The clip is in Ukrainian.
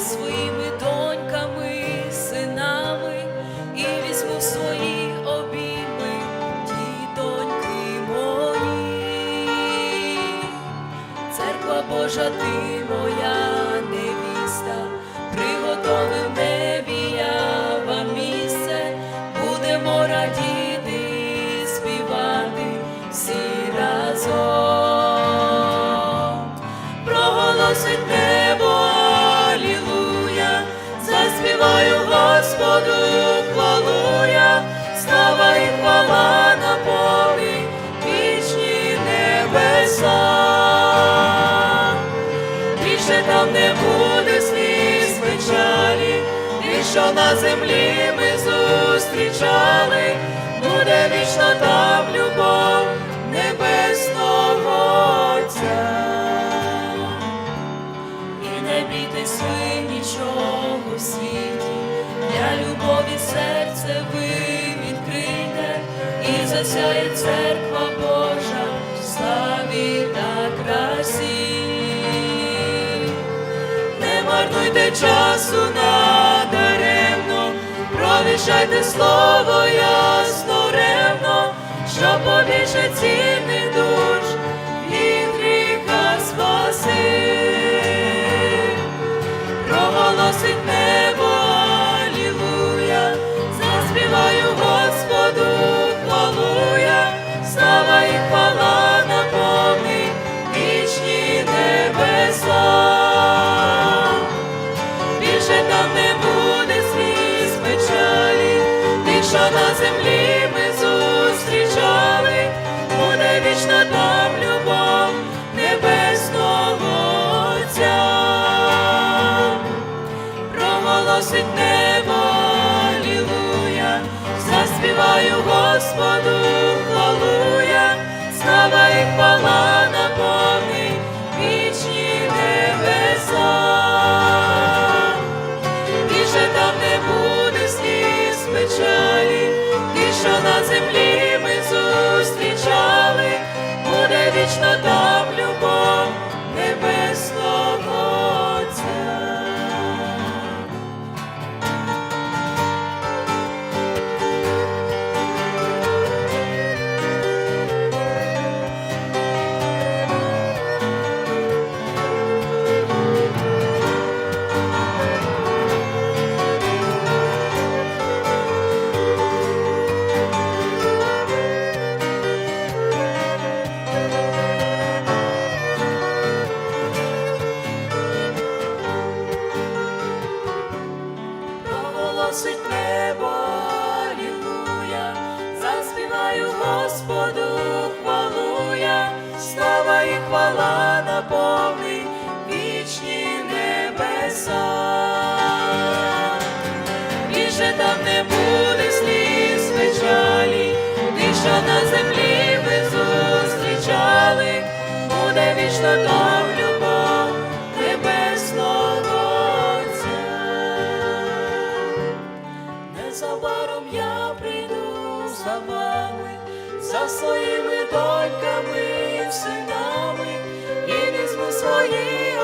своїми доньками, синами і візьму в свої обійми ті доньки мої. Церква Божа, ти моя невіста, там не буде сліз печалі, і що на землі ми зустрічали, буде вічно там любов небесного Отця. І не бійтесь ви нічого в світі, для любові серце ви відкрите, і засяє церква марнуйте часу надаремно, провіщайте слово ясно на землі печалі, ти що на землі ми зустрічали, буде вічно там проголосить небо, алілуя, заспіваю Господу, хвалу я, слава і хвала наповнить вічні небеса. Більше там не буде сліз печалі, ти, що на землі ми зустрічали, буде вічно там за нами, за своїми доньками і синами, і візьми свої.